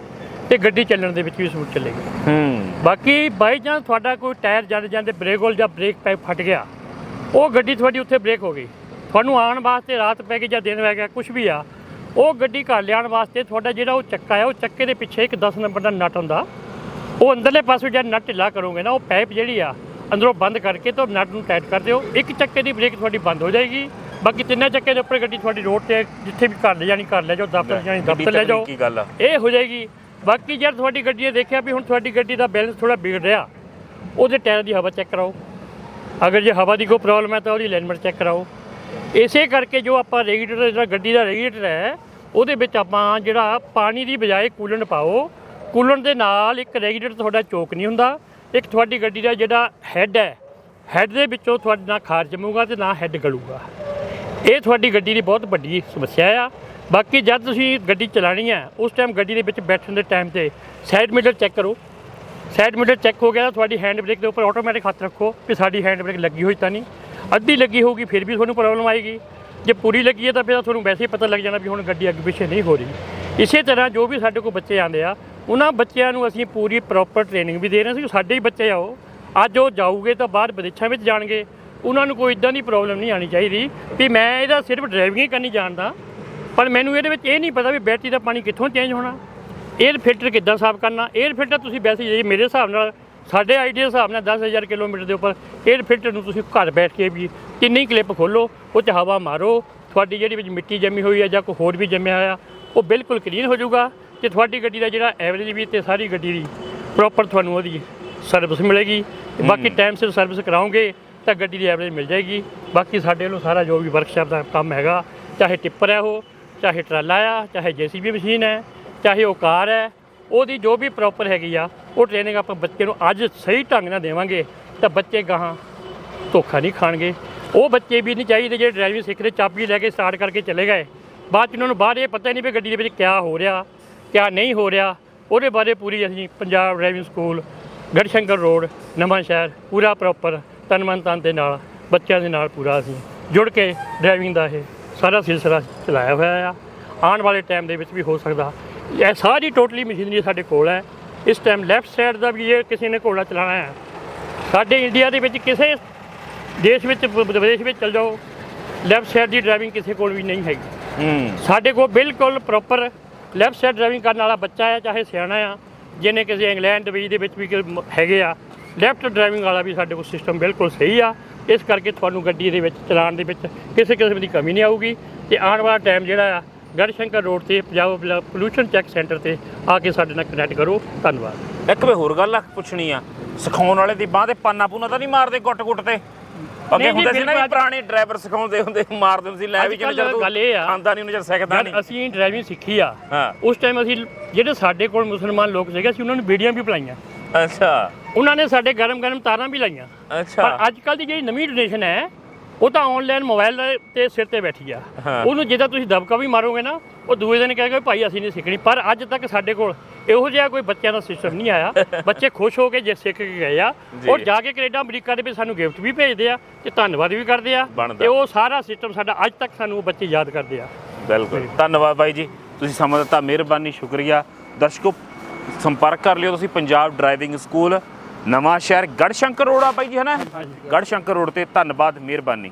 ਤੇ ਗੱਡੀ ਚੱਲਣ ਦੇ ਵਿੱਚ ਵੀ ਸਮੂਥ ਚੱਲੇਗੀ। ਹੂੰ। ਬਾਕੀ ਬਾਈ ਚਾਂਸ ਤੁਹਾਡਾ ਕੋਈ ਟਾਇਰ ਜੜ ਜਾਂਦੇ ਬ੍ਰੇਕ ਹੋਲ ਜਾਂ ਬ੍ਰੇਕ ਪਾਈਪ ਫਟ ਗਿਆ ਉਹ ਗੱਡੀ ਤੁਹਾਡੀ ਉੱਥੇ ਬ੍ਰੇਕ ਹੋ ਗਈ। ਤੁਹਾਨੂੰ ਆਉਣ ਵਾਸਤੇ ਰਾਤ ਪੈ ਗਈ ਜਾਂ ਦਿਨ ਪੈ ਗਿਆ ਕੁਝ ਵੀ ਆ ਉਹ ਗੱਡੀ ਘਰ ਲਿਆਉਣ ਵਾਸਤੇ ਤੁਹਾਡਾ ਜਿਹੜਾ ਉਹ ਚੱਕਾ ਹੈ ਉਹ ਚੱਕੇ ਦੇ ਪਿੱਛੇ ਇੱਕ 10 ਨੰਬਰ ਦਾ ਨਟ ਹੁੰਦਾ। ਉਹ ਅੰਦਰਲੇ ਪਾਸੇ ਜਦ ਨਟ ਢਿੱਲਾ ਕਰੋਗੇ ਨਾ ਉਹ ਪਾਈਪ ਜਿਹੜੀ ਆ ਅੰਦਰੋਂ ਬੰਦ ਕਰਕੇ ਤਾਂ ਨਟ ਨੂੰ ਟਾਈਟ ਕਰ ਦਿਓ। ਇੱਕ ਚੱਕੇ ਦੀ ਬ੍ਰੇਕ ਤੁਹਾਡੀ ਬੰਦ ਹੋ ਜਾਏਗੀ। ਬਾਕੀ ਤਿੰਨੇ ਚੱਕੇ ਦੇ ਉੱਪਰ ਗੱਡੀ ਤੁਹਾਡੀ ਰੋਡ ਤੇ ਜਿੱਥੇ ਵੀ ਘਰ ਲੈ ਜਾਣੀ ਘਰ ਲੈ ਜਾਓ ਦਫ਼ਤਰ ਜਾਣੀ ਦਫ਼ਤਰ ਲੈ ਜਾਓ। ਇਹ ਹੋ ਜਾਏਗੀ। ਬਾਕੀ ਜਦ ਤੁਹਾਡੀ ਗੱਡੀ ਨੇ ਦੇਖਿਆ ਵੀ ਹੁਣ ਤੁਹਾਡੀ ਗੱਡੀ ਦਾ ਬੈਲੈਂਸ ਥੋੜਾ ਵਿਗੜ ਰਿਹਾ। ਉਹਦੇ ਟਾਇਰ ਦੀ ਹਵਾ ਚੈੱਕ ਕਰਾਓ। ਅਗਰ ਜੇ ਹਵਾ ਦੀ ਕੋਈ ਪ੍ਰੋਬਲਮ ਹੈ ਤਾਂ ਉਹਦੀ ਅਲਾਈਨਮੈਂਟ ਚੈੱਕ ਕਰਾਓ। ਇਸੇ ਕਰਕੇ ਜੋ ਆਪਾਂ ਰੈਗੂਲੇਟਰ ਜਿਹੜਾ ਗੱਡੀ ਦਾ ਰੈਗੂਲੇਟਰ ਹੈ ਉਹਦੇ ਵਿੱਚ ਆਪਾਂ ਜਿਹੜਾ ਪਾਣੀ ਦੀ ਬਜਾਏ ਕੂਲੈਂਟ ਪਾਓ। ਕੂਲੈਂਟ ਦੇ ਨਾਲ ਇੱਕ ਰੈਗੂਲੇਟਰ ਤੁਹਾਡਾ ਚੋਕ ਨਹੀਂ ਹੁੰਦਾ, ਇੱਕ ਤੁਹਾਡੀ ਗੱਡੀ ਦਾ ਜਿਹੜਾ ਹੈੱਡ ਹੈ ਹੈੱਡ ਦੇ ਵਿੱਚੋਂ ਤੁਹਾਡੇ ਨਾ ਖਾਰ ਜੰਮੂਗਾ ਤੇ ਨਾ ਹੈੱਡ ਗਲੂਗਾ। ਇਹ ਤੁਹਾਡੀ ਗੱਡੀ ਦੀ ਬਹੁਤ ਵੱਡੀ ਸਮੱਸਿਆ ਆ। ਬਾਕੀ ਜਦ ਤੁਸੀਂ ਗੱਡੀ ਚਲਾਣੀ ਹੈ, ਉਸ ਟਾਈਮ ਗੱਡੀ ਦੇ ਵਿੱਚ ਬੈਠਣ ਦੇ ਟਾਈਮ ਤੇ ਸਾਈਡ ਮੀਟਰ ਚੈੱਕ ਕਰੋ। ਸਾਈਡ ਮੀਟਰ ਚੈੱਕ ਹੋ ਗਿਆ ਤਾਂ ਤੁਹਾਡੀ ਹੈਂਡ ਬ੍ਰੇਕ ਦੇ ਉੱਪਰ ਆਟੋਮੈਟਿਕ ਹੱਥ ਰੱਖੋ ਕਿ ਸਾਡੀ ਹੈਂਡ ਬ੍ਰੇਕ ਲੱਗੀ ਹੋਈ ਤਾਂ ਨਹੀਂ। ਅੱਧੀ ਲੱਗੀ ਹੋਊਗੀ, ਫਿਰ ਵੀ ਤੁਹਾਨੂੰ ਪ੍ਰੋਬਲਮ ਆਏਗੀ। ਜੇ ਪੂਰੀ ਲੱਗੀ ਹੈ ਤਾਂ ਫਿਰ ਤੁਹਾਨੂੰ ਵੈਸੇ ਹੀ ਪਤਾ ਲੱਗ ਜਾਣਾ ਵੀ ਹੁਣ ਗੱਡੀ ਅੱਗੇ ਪਿੱਛੇ ਨਹੀਂ ਹੋ ਰਹੀ। ਇਸੇ ਤਰ੍ਹਾਂ ਜੋ ਵੀ ਸਾਡੇ ਕੋਲ ਬੱਚੇ ਆਉਂਦੇ ਆ ਉਹਨਾਂ ਬੱਚਿਆਂ ਨੂੰ ਅਸੀਂ ਪੂਰੀ ਪ੍ਰੋਪਰ ਟ੍ਰੇਨਿੰਗ ਵੀ ਦੇ ਰਹੇ ਸੀ। ਸਾਡੇ ਹੀ ਬੱਚੇ ਆਓ ਅੱਜ ਉਹ ਜਾਊਗੇ ਤਾਂ ਬਾਅਦ ਵਿਦੇਸ਼ਾਂ ਵਿੱਚ ਜਾਣਗੇ। ਉਹਨਾਂ ਨੂੰ ਕੋਈ ਇਦਾਂ ਦੀ ਪ੍ਰੋਬਲਮ ਨਹੀਂ ਆਣੀ ਚਾਹੀਦੀ ਵੀ ਮੈਂ ਇਹਦਾ ਸਿਰਫ ਡਰਾਈਵਿੰਗ ਹੀ ਕਰਨੀ ਜਾਣਦਾ। ਪਰ ਮੈਨੂੰ ਇਹਦੇ ਵਿੱਚ ਇਹ ਨਹੀਂ ਪਤਾ ਵੀ ਬੈਟਰੀ ਦਾ ਪਾਣੀ ਕਿੱਥੋਂ ਚੇਂਜ ਹੋਣਾ। ਏਅਰ ਫਿਲਟਰ ਕਿੱਦਾਂ ਸਾਫ਼ ਕਰਨਾ। ਏਅਰ ਫਿਲਟਰ ਤੁਸੀਂ ਵੈਸੇ ਜੇ ਮੇਰੇ ਹਿਸਾਬ ਨਾਲ, ਸਾਡੇ ਆਈਡੀਆ ਹਿਸਾਬ ਨਾਲ 10000 ਕਿਲੋਮੀਟਰ ਦੇ ਉੱਪਰ ਏਅਰ ਫਿਲਟਰ ਨੂੰ ਤੁਸੀਂ ਘਰ ਬੈਠ ਕੇ ਵੀ ਕਿੰਨੀ ਕਲਿੱਪ ਖੋਲੋ, ਉਹ 'ਚ ਹਵਾ ਮਾਰੋ। ਤੁਹਾਡੀ ਜਿਹੜੀ ਵਿੱਚ ਮਿੱਟੀ ਜੰਮੀ ਹੋਈ ਹੈ ਜਾਂ ਕੋਈ ਹੋਰ ਵੀ ਜੰਮਿਆ ਹੋਇਆ, ਉਹ ਬਿਲਕੁਲ ਕਲੀਨ ਹੋ ਜਾਊਗਾ। ਤੇ ਤੁਹਾਡੀ ਗੱਡੀ ਦਾ ਜਿਹੜਾ ਐਵਰੇਜ ਵੀ ਤੇ ਸਾਰੀ ਗੱਡੀ ਦੀ ਪ੍ਰੋਪਰ ਤੁਹਾਨੂੰ ਉਹਦੀ ਸਰਵਿਸ ਮਿਲੇਗੀ। ਤੇ ਬਾਕੀ ਟਾਈਮ ਸਿਰ ਸਰਵਿਸ ਕਰਾਓਗੇ ਤਾਂ ਗੱਡੀ ਦੀ ਐਵਰੇਜ ਮਿਲ ਜਾਏਗੀ। ਬਾਕੀ ਸਾਡੇ ਵੱਲੋਂ ਸਾਰਾ ਜੋ ਵੀ ਵਰਕਸ਼ਾਪ ਦਾ ਕੰਮ ਹੈਗਾ ਚਾਹੇ ਟਿੱਪਰ ਹੈ ਉਹ ਚਾਹੇ ਟਰਾਲਾ ਆ ਚਾਹੇ ਜੀਸੀਬੀ ਮਸ਼ੀਨ ਹੈ ਚਾਹੇ ਉਹ ਕਾਰ ਹੈ ਉਹਦੀ ਜੋ ਵੀ ਪ੍ਰੋਪਰ ਹੈਗੀ ਆ ਉਹ ਟ੍ਰੇਨਿੰਗ ਆਪਾਂ ਬੱਚੇ ਨੂੰ ਅੱਜ ਸਹੀ ਢੰਗ ਨਾਲ ਦੇਵਾਂਗੇ ਤਾਂ ਬੱਚੇ ਗਾਹਾਂ ਧੋਖਾ ਨਹੀਂ ਖਾਣਗੇ। ਉਹ ਬੱਚੇ ਵੀ ਨਹੀਂ ਚਾਹੀਦੇ ਜਿਹੜੇ ਡਰਾਈਵਿੰਗ ਸਿੱਖਦੇ ਚਾਬੀ ਲੈ ਕੇ ਸਟਾਰਟ ਕਰਕੇ ਚਲੇ ਗਏ। ਬਾਅਦ ਚ ਉਹਨਾਂ ਨੂੰ ਬਾਹਰ ਇਹ ਪਤਾ ਨਹੀਂ ਵੀ ਗੱਡੀ ਦੇ ਵਿੱਚ ਕਿਆ ਹੋ ਰਿਹਾ। ਕਿਆ ਨਹੀਂ ਹੋ ਰਿਹਾ ਉਹਦੇ ਬਾਰੇ ਪੂਰੀ ਅਸੀਂ Punjab driving school Garhshankar road Nawanshahr ਪੂਰਾ ਪ੍ਰੋਪਰ ਤਨ ਮਨ ਤਨ ਦੇ ਨਾਲ ਬੱਚਿਆਂ ਦੇ ਨਾਲ ਪੂਰਾ ਅਸੀਂ ਜੁੜ ਕੇ ਡਰਾਈਵਿੰਗ ਦਾ ਇਹ ਸਾਰਾ ਸਿਲਸਿਲਾ ਚਲਾਇਆ ਹੋਇਆ ਆ। ਆਉਣ ਵਾਲੇ ਟਾਈਮ ਦੇ ਵਿੱਚ ਵੀ ਹੋ ਸਕਦਾ। ਇਹ ਸਾਰੀ ਟੋਟਲੀ ਮਸ਼ੀਨਰੀ ਸਾਡੇ ਕੋਲ ਹੈ। ਇਸ ਟਾਈਮ ਲੈਫਟ ਸਾਈਡ ਦਾ ਵੀ ਇਹ ਕਿਸੇ ਨੇ ਘੋੜਾ ਚਲਾਉਣਾ ਹੈ। ਸਾਡੇ ਇੰਡੀਆ ਦੇ ਵਿੱਚ ਕਿਸੇ ਦੇਸ਼ ਵਿੱਚ ਵਿਦੇਸ਼ ਵਿੱਚ ਚਲ ਜਾਓ ਲੈਫਟ ਸਾਈਡ ਦੀ ਡਰਾਈਵਿੰਗ ਕਿਸੇ ਕੋਲ ਵੀ ਨਹੀਂ ਹੈਗੀ। ਹੂੰ। ਸਾਡੇ ਕੋਲ ਬਿਲਕੁਲ ਪ੍ਰੋਪਰ ਲੈਫਟ ਸਾਈਡ ਡਰਾਈਵਿੰਗ ਕਰਨ ਵਾਲਾ ਬੱਚਾ ਆ, ਚਾਹੇ ਸਿਆਣਾ ਆ, ਜਿਹਨੇ ਕਿਸੇ ਇੰਗਲੈਂਡ ਦੁਬਈ ਦੇ ਵਿੱਚ ਵੀ ਹੈਗੇ ਆ ਲੈਫਟ ਡਰਾਈਵਿੰਗ ਵਾਲਾ ਵੀ ਸਾਡੇ ਕੋਲ ਸਿਸਟਮ ਬਿਲਕੁਲ ਸਹੀ ਆ। ਇਸ ਕਰਕੇ ਤੁਹਾਨੂੰ ਗੱਡੀ ਦੇ ਵਿੱਚ ਚਲਾਉਣ ਦੇ ਵਿੱਚ ਕਿਸੇ ਕਿਸਮ ਦੀ ਕਮੀ ਨਹੀਂ ਆਊਗੀ। ਤੇ ਆਉਣ ਵਾਲਾ ਟਾਈਮ ਜਿਹੜਾ ਆ, ਗੜਸ਼ੰਕਰ ਰੋਡ ਤੇ ਪੰਜਾਬ ਪੋਲੂਸ਼ਨ ਚੈੱਕ ਸੈਂਟਰ ਤੇ ਆ ਕੇ ਸਾਡੇ ਨਾਲ ਕਨੈਕਟ ਕਰੋ। ਧੰਨਵਾਦ। ਇੱਕ ਵੇ ਹੋਰ ਗੱਲ ਆ ਪੁੱਛਣੀ ਆ। ਸਿਖਾਉਣ ਵਾਲੇ ਦੀ ਬਾਹ ਤੇ ਪਾਨਾ ਪੂਨਾ ਤਾਂ ਨਹੀਂ ਮਾਰਦੇ ਗੁੱਟ-ਗੁੱਟ ਤੇ? ਅੱਗੇ ਹੁੰਦੇ ਸੀ ਨਾ। ਪੁਰਾਣੇ ਡਰਾਈਵਰ ਸਿਖਾਉਂਦੇ ਹੁੰਦੇ ਮਾਰਦੇ ਹੁੰਦੇ ਸੀ ਲੈ ਵੀ ਜਿੰਨੇ ਚਿਰ ਤੂੰ ਗੱਲ ਇਹ ਆ, ਖਾਂਦਾ ਨਹੀਂ ਉਹਨੇ ਚਿਰ ਸਿੱਖਦਾ ਨਹੀਂ। ਅਸੀਂ ਡਰਾਈਵਿੰਗ ਸਿੱਖੀ ਆ। ਉਸ ਟਾਈਮ ਅਸੀਂ ਜਿਹੜੇ ਸਾਡੇ ਕੋਲ ਮੁਸਲਮਾਨ ਲੋਕ ਸੀਗੇ ਅਸੀਂ ਉਹਨਾਂ ਨੂੰ ਬੀੜੀਆਂ ਵੀ ਪਿਲਾਈਆਂ। ਅੱਛਾ। ਉਹਨਾਂ ਨੇ ਸਾਡੇ ਗਰਮ ਗਰਮ ਤਾਰਾਂ ਵੀ ਲਾਈਆਂ। ਅੱਛਾ। ਪਰ ਅੱਜ ਕੱਲ ਦੀ ਜਿਹੜੀ ਨਵੀਂ ਜਨਰੇਸ਼ਨ ਹੈ ਉਹ ਤਾਂ ਆਨਲਾਈਨ ਮੋਬਾਈਲ ਤੇ ਸਿਰ ਤੇ ਬੈਠੀ ਆ। ਉਹਨੂੰ ਜਿੱਦਾਂ ਤੁਸੀਂ ਦਬਕਾ ਵੀ ਮਾਰੋਗੇ ਨਾ ਉਹ ਦੂਏ ਦਿਨ ਕਹੇਗਾ ਭਾਈ ਅਸੀਂ ਨਹੀਂ ਸਿੱਖਣੀ। ਪਰ ਅੱਜ ਤੱਕ ਸਾਡੇ ਕੋਲ ਇਹੋ ਜਿਹਾ ਕੋਈ ਬੱਚਿਆਂ ਦਾ ਸਿਸਟਮ ਨਹੀਂ ਆਇਆ। [LAUGHS] ਬੱਚੇ ਖੁਸ਼ ਹੋ ਕੇ ਜੇ ਸਿੱਖ ਕੇ ਗਏ ਆ। ਔਰ ਜਾ ਕੇ ਕੈਨੇਡਾ ਅਮਰੀਕਾ ਦੇ ਵਿੱਚ ਸਾਨੂੰ ਗਿਫਟ ਵੀ ਭੇਜਦੇ ਆ ਤੇ ਧੰਨਵਾਦ ਵੀ ਕਰਦੇ ਆ। ਤੇ ਉਹ ਸਾਰਾ ਸਿਸਟਮ ਸਾਡਾ ਅੱਜ ਤੱਕ ਸਾਨੂੰ ਬੱਚੇ ਯਾਦ ਕਰਦੇ ਆ। ਬਿਲਕੁਲ। ਧੰਨਵਾਦ ਬਾਈ ਜੀ। ਤੁਸੀਂ ਸਮਾਂ ਦਿੱਤਾ ਮਿਹਰਬਾਨੀ ਸ਼ੁਕਰੀਆ। ਦਰਸ਼ਕੋ ਸੰਪਰਕ ਕਰ ਲਿਓ ਤੁਸੀਂ ਪੰਜਾਬ ਡਰਾਈਵਿੰਗ ਸਕੂਲ ਨਵਾਂ ਸ਼ਹਿਰ ਗੜਸ਼ੰਕਰ ਰੋਡ ਆ ਬਾਈ ਜੀ ਹੈ ਨਾ? ਗੜਸ਼ੰਕਰ ਰੋਡ ਤੇ ਧੰਨਵਾਦ ਮਿਹਰਬਾਨੀ।